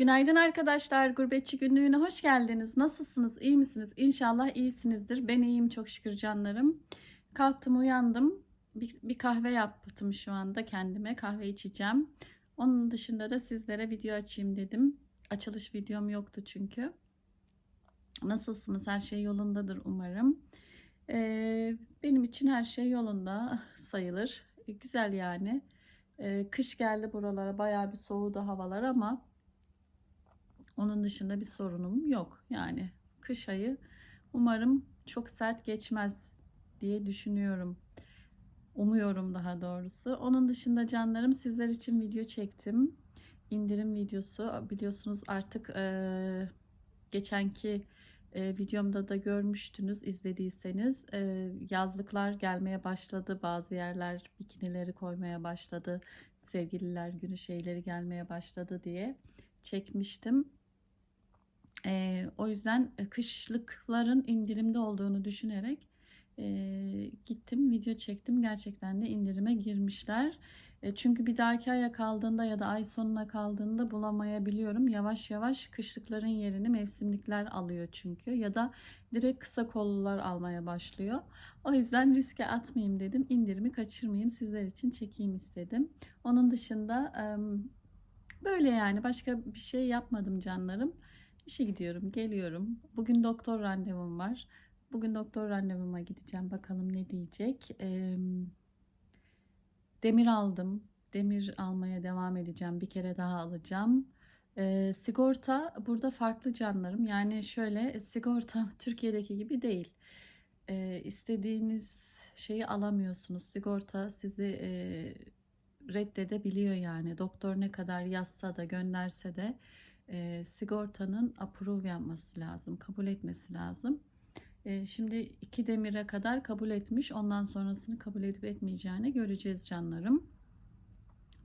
Günaydın arkadaşlar. Gurbetçi günlüğüne hoş geldiniz. Nasılsınız? İyi misiniz? İnşallah iyisinizdir. Ben iyiyim çok şükür canlarım. Kalktım uyandım. Bir, bir kahve yaptım şu anda kendime. Kahve içeceğim. Onun dışında da sizlere video açayım dedim. Açılış videom yoktu çünkü. Nasılsınız? Her şey yolundadır umarım. Ee, benim için her şey yolunda sayılır. E, güzel yani. Ee, kış geldi buralara. Bayağı bir soğudu havalar ama onun dışında bir sorunum yok. Yani kış ayı umarım çok sert geçmez diye düşünüyorum. Umuyorum daha doğrusu. Onun dışında canlarım sizler için video çektim. İndirim videosu biliyorsunuz artık e, geçenki e, videomda da görmüştünüz izlediyseniz e, yazlıklar gelmeye başladı. Bazı yerler bikinileri koymaya başladı. Sevgililer günü şeyleri gelmeye başladı diye çekmiştim. E, o yüzden e, kışlıkların indirimde olduğunu düşünerek e, gittim video çektim. Gerçekten de indirime girmişler. E, çünkü bir dahaki aya kaldığında ya da ay sonuna kaldığında bulamayabiliyorum. Yavaş yavaş kışlıkların yerini mevsimlikler alıyor çünkü ya da direkt kısa kollular almaya başlıyor. O yüzden riske atmayayım dedim. İndirimi kaçırmayayım sizler için çekeyim istedim. Onun dışında e, böyle yani başka bir şey yapmadım canlarım. İşe gidiyorum, geliyorum. Bugün doktor randevum var. Bugün doktor randevuma gideceğim. Bakalım ne diyecek. Ee, demir aldım. Demir almaya devam edeceğim. Bir kere daha alacağım. Ee, sigorta burada farklı canlarım. Yani şöyle sigorta Türkiye'deki gibi değil. Ee, istediğiniz şeyi alamıyorsunuz. Sigorta sizi e, reddedebiliyor yani. Doktor ne kadar yazsa da gönderse de e, sigortanın approve yapması lazım, kabul etmesi lazım. E, şimdi iki demire kadar kabul etmiş, ondan sonrasını kabul edip etmeyeceğini göreceğiz canlarım.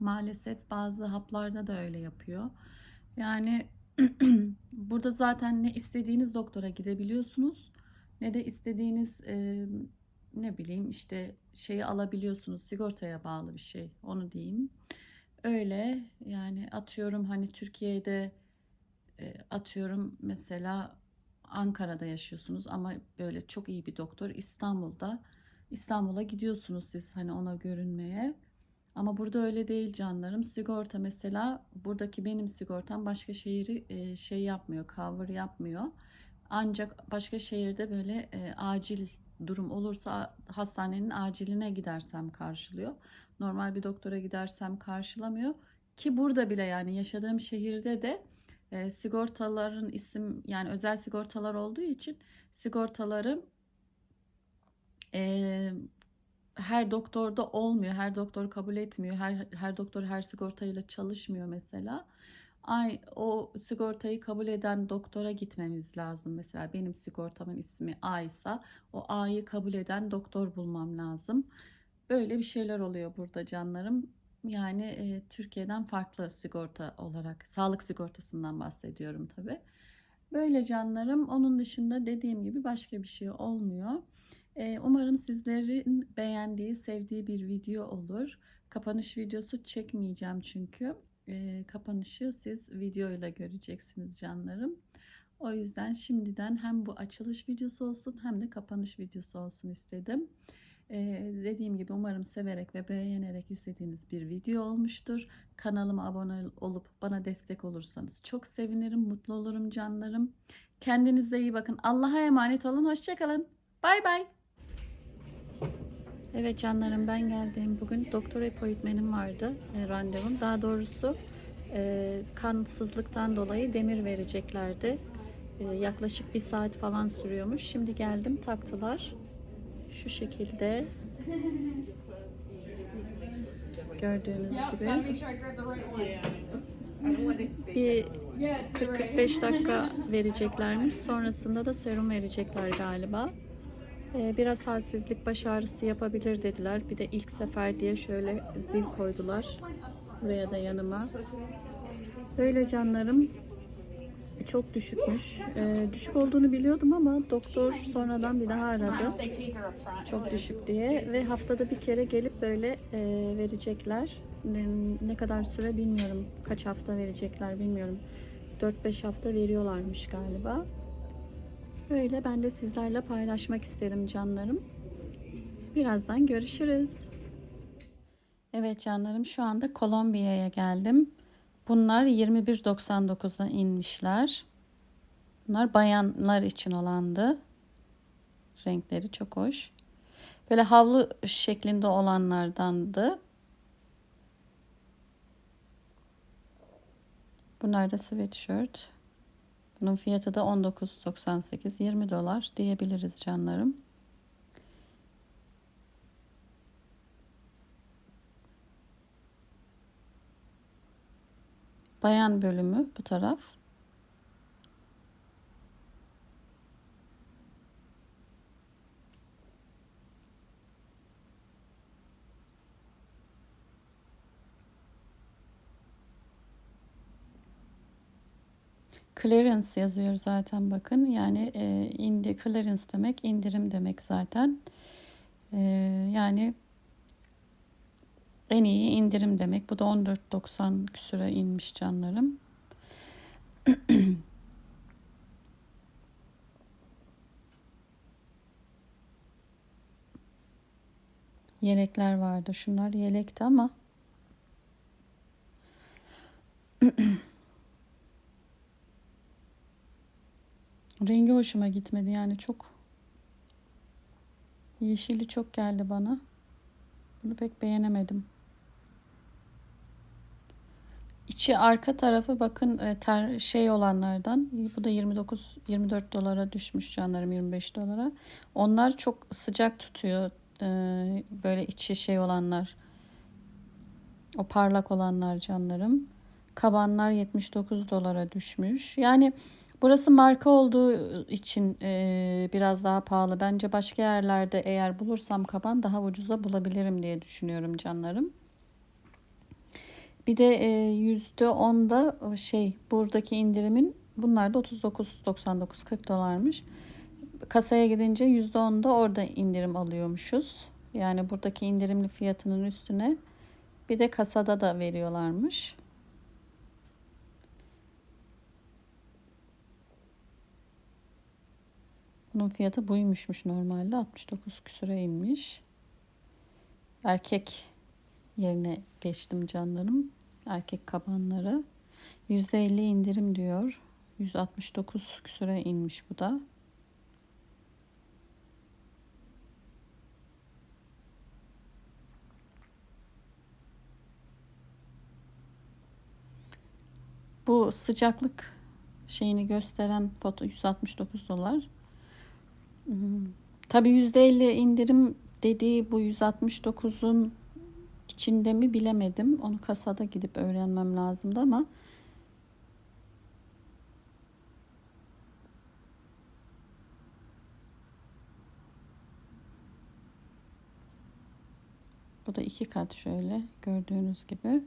Maalesef bazı haplarda da öyle yapıyor. Yani burada zaten ne istediğiniz doktora gidebiliyorsunuz ne de istediğiniz e, ne bileyim işte şeyi alabiliyorsunuz sigortaya bağlı bir şey onu diyeyim. Öyle yani atıyorum hani Türkiye'de atıyorum mesela Ankara'da yaşıyorsunuz ama böyle çok iyi bir doktor İstanbul'da İstanbul'a gidiyorsunuz siz hani ona görünmeye. Ama burada öyle değil canlarım. Sigorta mesela buradaki benim sigortam başka şehri şey yapmıyor, cover yapmıyor. Ancak başka şehirde böyle e, acil durum olursa hastanenin aciline gidersem karşılıyor. Normal bir doktora gidersem karşılamıyor. Ki burada bile yani yaşadığım şehirde de e, sigortaların isim yani özel sigortalar olduğu için sigortaları e, her doktorda olmuyor. Her doktor kabul etmiyor. Her, her doktor her sigortayla çalışmıyor mesela. Ay, o sigortayı kabul eden doktora gitmemiz lazım. Mesela benim sigortamın ismi A ise o A'yı kabul eden doktor bulmam lazım. Böyle bir şeyler oluyor burada canlarım. Yani e, Türkiye'den farklı sigorta olarak sağlık sigortasından bahsediyorum tabi. Böyle canlarım. Onun dışında dediğim gibi başka bir şey olmuyor. E, umarım sizlerin beğendiği, sevdiği bir video olur. Kapanış videosu çekmeyeceğim çünkü. E, kapanışı siz videoyla göreceksiniz canlarım. O yüzden şimdiden hem bu açılış videosu olsun hem de kapanış videosu olsun istedim. Ee, dediğim gibi umarım severek ve beğenerek izlediğiniz bir video olmuştur. Kanalıma abone olup bana destek olursanız çok sevinirim, mutlu olurum canlarım. Kendinize iyi bakın. Allah'a emanet olun. Hoşçakalın. Bay bay. Evet canlarım ben geldim. Bugün doktor appointment'im vardı. E, randevum. Daha doğrusu e, kansızlıktan dolayı demir vereceklerdi. E, yaklaşık bir saat falan sürüyormuş. Şimdi geldim taktılar. Şu şekilde gördüğünüz gibi bir 40-45 dakika vereceklermiş. Sonrasında da serum verecekler galiba. Ee, biraz halsizlik, baş ağrısı yapabilir dediler. Bir de ilk sefer diye şöyle zil koydular. Buraya da yanıma. Böyle canlarım çok düşükmüş. Ee, düşük olduğunu biliyordum ama doktor sonradan bir daha aradı. Çok düşük diye ve haftada bir kere gelip böyle e, verecekler. Ne, kadar süre bilmiyorum. Kaç hafta verecekler bilmiyorum. 4-5 hafta veriyorlarmış galiba. Böyle ben de sizlerle paylaşmak isterim canlarım. Birazdan görüşürüz. Evet canlarım şu anda Kolombiya'ya geldim. Bunlar 21.99'a inmişler. Bunlar bayanlar için olandı. Renkleri çok hoş. Böyle havlu şeklinde olanlardandı. Bunlar da sweatshirt. Bunun fiyatı da 19.98 20 dolar diyebiliriz canlarım. Bayan bölümü bu taraf. Clearance yazıyor zaten bakın. Yani e, indi clearance demek indirim demek zaten. E, yani en iyi indirim demek. Bu da 14.90 küsüre inmiş canlarım. Yelekler vardı. Şunlar yelekti ama rengi hoşuma gitmedi yani çok yeşili çok geldi bana. Bunu pek beğenemedim. İçi arka tarafı bakın e, ter şey olanlardan. Bu da 29 24 dolara düşmüş canlarım 25 dolara. Onlar çok sıcak tutuyor. E, böyle içi şey olanlar. O parlak olanlar canlarım. Kabanlar 79 dolara düşmüş. Yani burası marka olduğu için e, biraz daha pahalı. Bence başka yerlerde eğer bulursam kaban daha ucuza bulabilirim diye düşünüyorum canlarım. Bir de yüzde onda şey buradaki indirimin bunlar da 39.99 40 dolarmış. Kasaya gidince yüzde onda orada indirim alıyormuşuz. Yani buradaki indirimli fiyatının üstüne bir de kasada da veriyorlarmış. Bunun fiyatı buymuşmuş normalde 69 küsüre inmiş. Erkek yerine geçtim canlarım. Erkek kabanları. %50 indirim diyor. 169 küsüre inmiş bu da. Bu sıcaklık şeyini gösteren foto 169 dolar. Hmm. Tabi %50 indirim dediği bu 169'un içinde mi bilemedim. Onu kasada gidip öğrenmem lazımdı ama Bu da iki kat şöyle gördüğünüz gibi.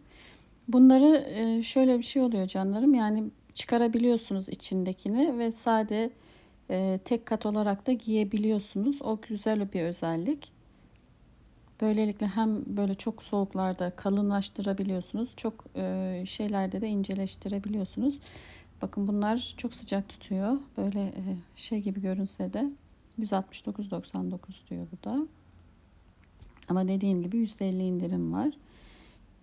Bunları e, şöyle bir şey oluyor canlarım. Yani çıkarabiliyorsunuz içindekini ve sade e, tek kat olarak da giyebiliyorsunuz. O güzel bir özellik. Böylelikle hem böyle çok soğuklarda kalınlaştırabiliyorsunuz. Çok e, şeylerde de inceleştirebiliyorsunuz. Bakın bunlar çok sıcak tutuyor. Böyle e, şey gibi görünse de 169.99 diyor bu da. Ama dediğim gibi %50 indirim var.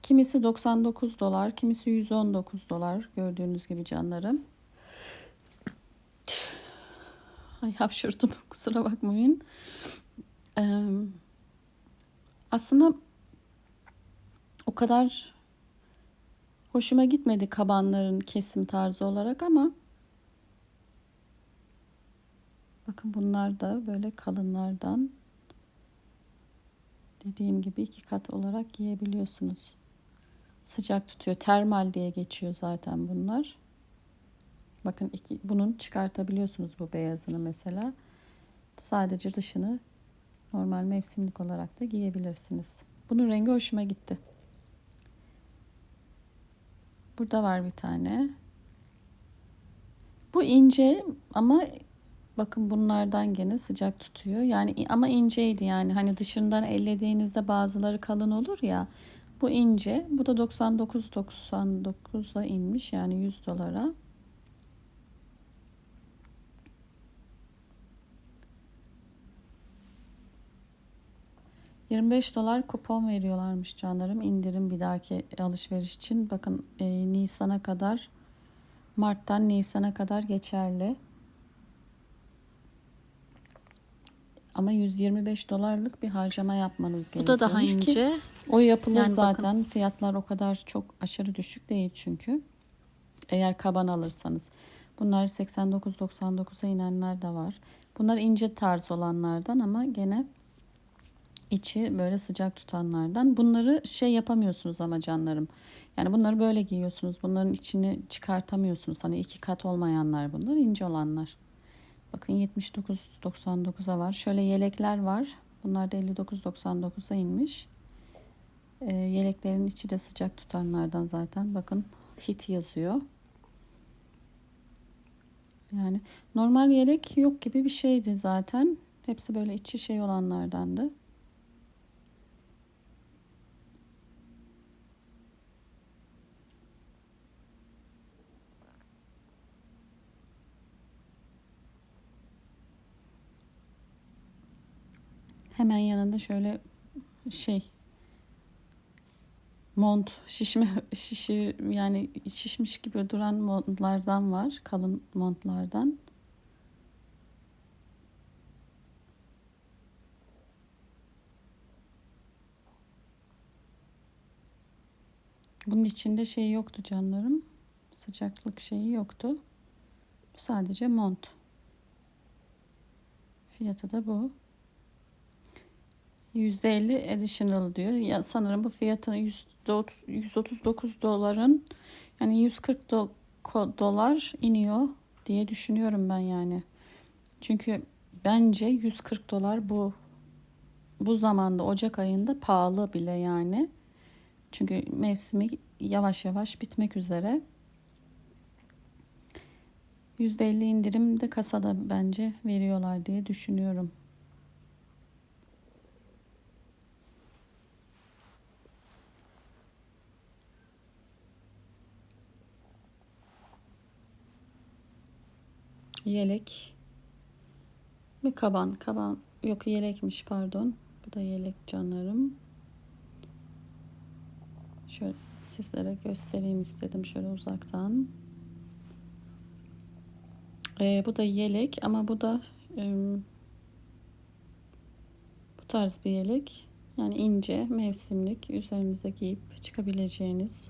Kimisi 99 dolar, kimisi 119 dolar gördüğünüz gibi canlarım. Ay hapşırdım kusura bakmayın. Ee, aslında o kadar hoşuma gitmedi kabanların kesim tarzı olarak ama bakın bunlar da böyle kalınlardan dediğim gibi iki kat olarak giyebiliyorsunuz. Sıcak tutuyor. Termal diye geçiyor zaten bunlar. Bakın iki, bunun çıkartabiliyorsunuz bu beyazını mesela. Sadece dışını normal mevsimlik olarak da giyebilirsiniz. Bunun rengi hoşuma gitti. Burada var bir tane. Bu ince ama bakın bunlardan gene sıcak tutuyor. Yani ama inceydi yani hani dışından ellediğinizde bazıları kalın olur ya. Bu ince. Bu da 99.99'a inmiş yani 100 dolara. 25 dolar kupon veriyorlarmış canlarım indirim bir dahaki alışveriş için. Bakın e, Nisan'a kadar Mart'tan Nisan'a kadar geçerli. Ama 125 dolarlık bir harcama yapmanız Bu gerekiyor. da daha ince. O yapılır Yani zaten. Fiyatlar o kadar çok aşırı düşük değil çünkü. Eğer kaban alırsanız. Bunlar 89-99'a inenler de var. Bunlar ince tarz olanlardan ama gene içi böyle sıcak tutanlardan. Bunları şey yapamıyorsunuz ama canlarım. Yani bunları böyle giyiyorsunuz. Bunların içini çıkartamıyorsunuz. Hani iki kat olmayanlar bunlar. ince olanlar. Bakın 79.99'a var. Şöyle yelekler var. Bunlar da 59.99'a inmiş. Ee, yeleklerin içi de sıcak tutanlardan zaten. Bakın hit yazıyor. Yani normal yelek yok gibi bir şeydi zaten. Hepsi böyle içi şey olanlardandı. Hemen yanında şöyle şey mont şişme şişir yani şişmiş gibi duran montlardan var. Kalın montlardan. Bunun içinde şey yoktu canlarım. Sıcaklık şeyi yoktu. Bu sadece mont. Fiyatı da bu. %50 additional diyor. Ya sanırım bu fiyatı %30 139 doların yani 140 do- dolar iniyor diye düşünüyorum ben yani. Çünkü bence 140 dolar bu bu zamanda Ocak ayında pahalı bile yani. Çünkü mevsimi yavaş yavaş bitmek üzere. %50 indirim de kasada bence veriyorlar diye düşünüyorum. Yelek. Bir kaban. Kaban. Yok yelekmiş pardon. Bu da yelek canlarım. Şöyle sizlere göstereyim istedim şöyle uzaktan. Ee, bu da yelek ama bu da e, bu tarz bir yelek. Yani ince, mevsimlik, üzerinize giyip çıkabileceğiniz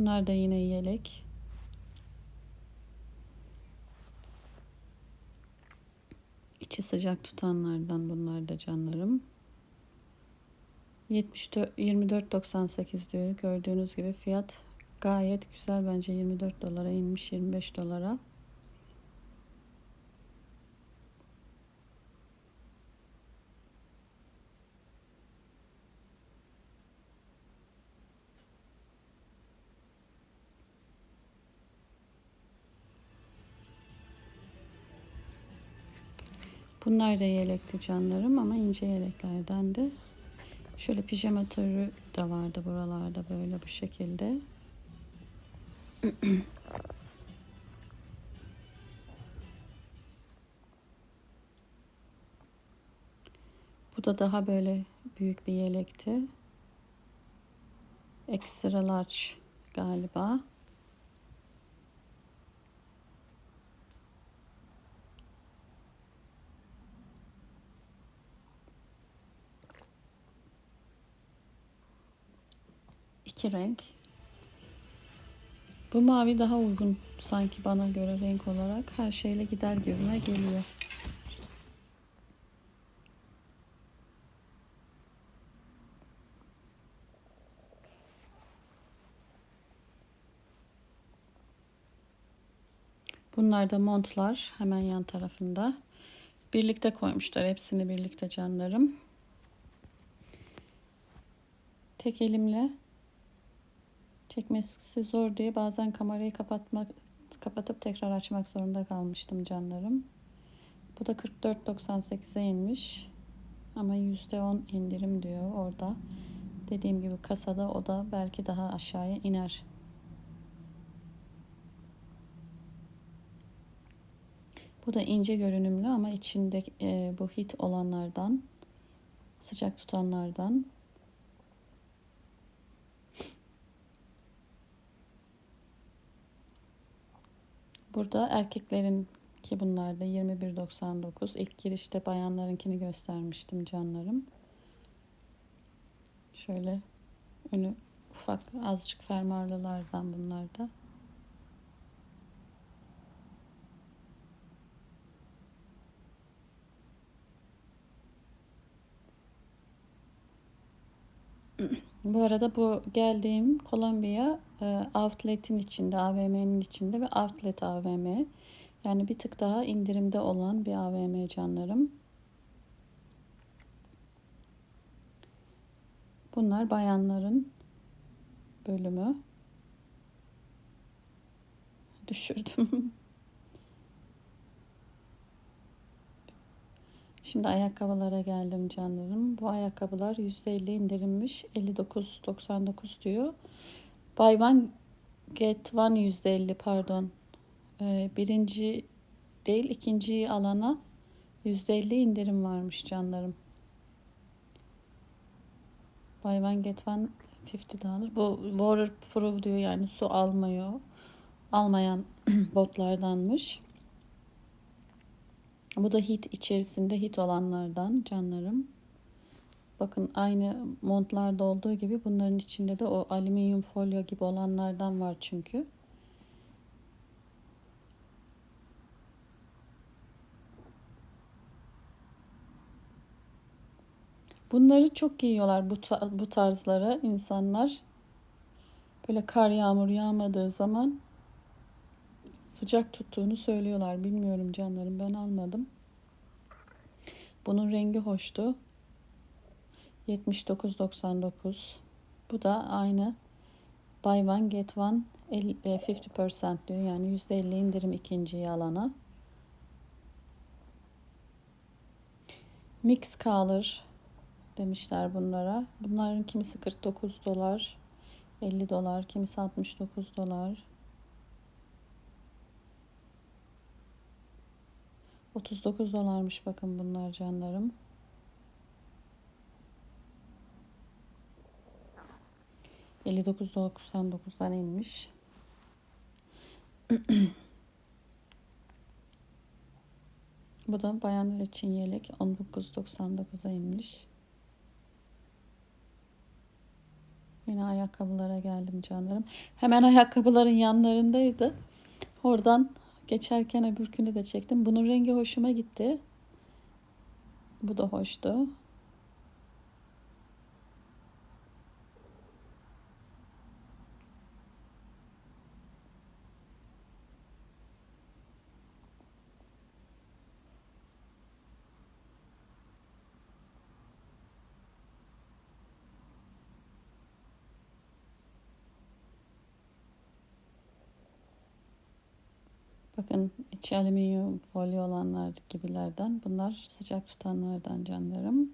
Bunlar da yine yelek. İçi sıcak tutanlardan bunlar da canlarım. 74 24.98 diyor. Gördüğünüz gibi fiyat gayet güzel bence 24 dolara inmiş 25 dolara. Bunlar da yelekli canlarım ama ince yeleklerden de. Şöyle pijama türü de vardı buralarda böyle bu şekilde. Bu da daha böyle büyük bir yelekti. Extra large galiba. İki renk. Bu mavi daha uygun sanki bana göre renk olarak. Her şeyle gider gibime geliyor. Bunlar da montlar hemen yan tarafında. Birlikte koymuşlar hepsini birlikte canlarım. Tek elimle çekmesi zor diye bazen kamerayı kapatmak kapatıp tekrar açmak zorunda kalmıştım canlarım. Bu da 44.98'e inmiş. Ama %10 indirim diyor orada. Dediğim gibi kasada o da belki daha aşağıya iner. Bu da ince görünümlü ama içinde e, bu hit olanlardan, sıcak tutanlardan. Burada erkeklerin ki bunlar da 21.99. İlk girişte bayanlarınkini göstermiştim canlarım. Şöyle önü ufak azıcık fermuarlılardan bunlar da. Bu arada bu geldiğim Kolombiya e, outlet'in içinde, AVM'nin içinde ve outlet AVM. Yani bir tık daha indirimde olan bir AVM canlarım. Bunlar bayanların bölümü. Düşürdüm. Şimdi ayakkabılara geldim canlarım. Bu ayakkabılar %50 indirilmiş. 59.99 diyor. Buy one get one %50 pardon. Ee, birinci değil ikinciyi alana %50 indirim varmış canlarım. Buy one get one 50 dolar. Bu waterproof diyor yani su almıyor. Almayan botlardanmış. Bu da hit içerisinde hit olanlardan canlarım. Bakın aynı montlarda olduğu gibi bunların içinde de o alüminyum folyo gibi olanlardan var çünkü. Bunları çok giyiyorlar bu, bu tarzlara insanlar. Böyle kar yağmur yağmadığı zaman sıcak tuttuğunu söylüyorlar. Bilmiyorum canlarım ben almadım. Bunun rengi hoştu. 79.99. Bu da aynı. Buy one get one 50% e, diyor. Yani %50 indirim ikinciyi alana. Mix color demişler bunlara. Bunların kimisi 49 dolar, 50 dolar, kimisi 69 dolar. 39 dolarmış bakın bunlar canlarım. $59.99'dan inmiş. Bu da bayanlar için yelek 19.99'a inmiş. Yine ayakkabılara geldim canlarım. Hemen ayakkabıların yanlarındaydı. Oradan Geçerken öbürkünü de çektim. Bunun rengi hoşuma gitti. Bu da hoştu. Bakın içi alüminyum folyo olanlar gibilerden. Bunlar sıcak tutanlardan canlarım.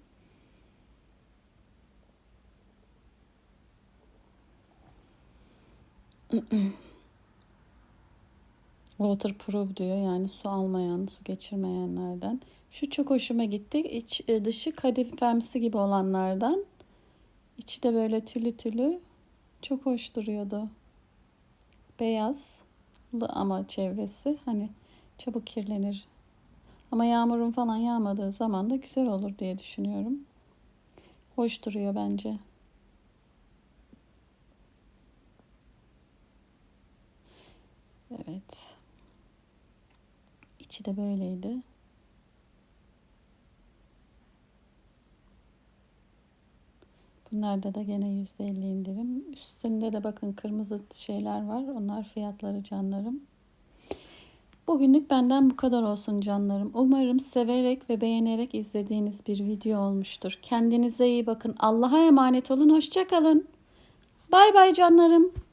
Waterproof diyor yani su almayan, su geçirmeyenlerden. Şu çok hoşuma gitti. İç, e, dışı kadifemsi gibi olanlardan. İçi de böyle tülü tülü. Çok hoş duruyordu. Beyaz ama çevresi hani çabuk kirlenir. Ama yağmurun falan yağmadığı zaman da güzel olur diye düşünüyorum. Hoş duruyor bence. Evet. İçi de böyleydi. Bunlarda da gene %50 indirim. Üstünde de bakın kırmızı şeyler var. Onlar fiyatları canlarım. Bugünlük benden bu kadar olsun canlarım. Umarım severek ve beğenerek izlediğiniz bir video olmuştur. Kendinize iyi bakın. Allah'a emanet olun. Hoşçakalın. Bay bay canlarım.